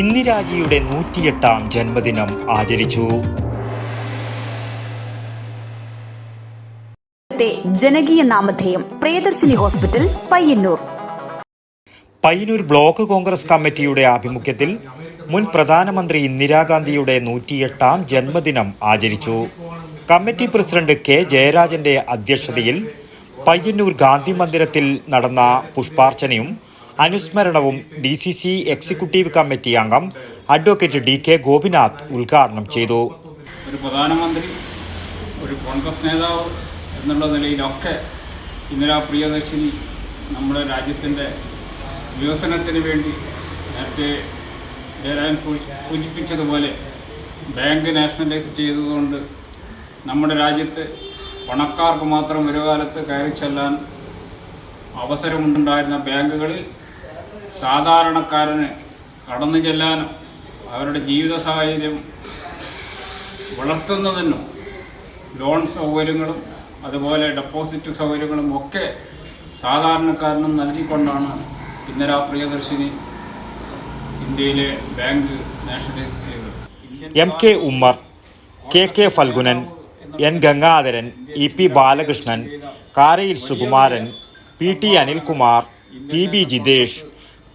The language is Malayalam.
ഇന്ദിരാജിയുടെ നൂറ്റിയെട്ടാം ജന്മദിനം ആചരിച്ചു. ജനകീയ നാമധേയം പ്രിയദർശിനി ഹോസ്പിറ്റൽ പയ്യന്നൂർ. പയ്യന്നൂർ ബ്ലോക്ക് കോൺഗ്രസ് കമ്മിറ്റിയുടെ ആഭിമുഖ്യത്തിൽ മുൻ പ്രധാനമന്ത്രി ഇന്ദിരാഗാന്ധിയുടെ നൂറ്റിയെട്ടാം ജന്മദിനം ആചരിച്ചു. കമ്മിറ്റി പ്രസിഡന്റ് കെ ജയരാജന്റെ അധ്യക്ഷതയിൽ പയ്യന്നൂർ ഗാന്ധി മന്ദിരത്തിൽ നടന്ന പുഷ്പാർച്ചനയും അനുസ്മരണവും D C C executive committee അംഗം അഡ്വക്കേറ്റ് ഡി കെ ഗോപിനാഥ് ഉദ്ഘാടനം ചെയ്തു. ഒരു പ്രധാനമന്ത്രി ഒരു കോൺഗ്രസ് നേതാവ് എന്നുള്ള നിലയിലൊക്കെ ഇന്ദിരാ പ്രിയദർശിനി നമ്മുടെ രാജ്യത്തിന്റെ വികസനത്തിന് വേണ്ടി നേരത്തെ ജയരാജൻ സൂചി- സൂചിപ്പിച്ചതുപോലെ ബാങ്ക് നാഷണലൈസ് ചെയ്തതുകൊണ്ട് നമ്മുടെ രാജ്യത്ത് പണക്കാർക്ക് മാത്രം ഒരു കാലത്ത് കയറി ചെല്ലാൻ അവസരമുണ്ടായിരുന്ന ബാങ്കുകളിൽ സാധാരണക്കാരന് കടന്നു ചെല്ലാനും അവരുടെ ജീവിത സാഹചര്യം വളർത്തുന്നതിനും ലോൺ സൗകര്യങ്ങളും അതുപോലെ ഡെപ്പോസിറ്റ് സൗകര്യങ്ങളും ഒക്കെ സാധാരണക്കാരനും നൽകിക്കൊണ്ടാണ് ഇന്ദിരാ പ്രിയദർശിനി ഇന്ത്യയിലെ ബാങ്ക് നാഷണലൈസ് ചെയ്തത്. M K Ummer K K Phalgunan N Gangadharan E P Balakrishnan Karayil Sukumaran P T Anilkumar P B Jithesh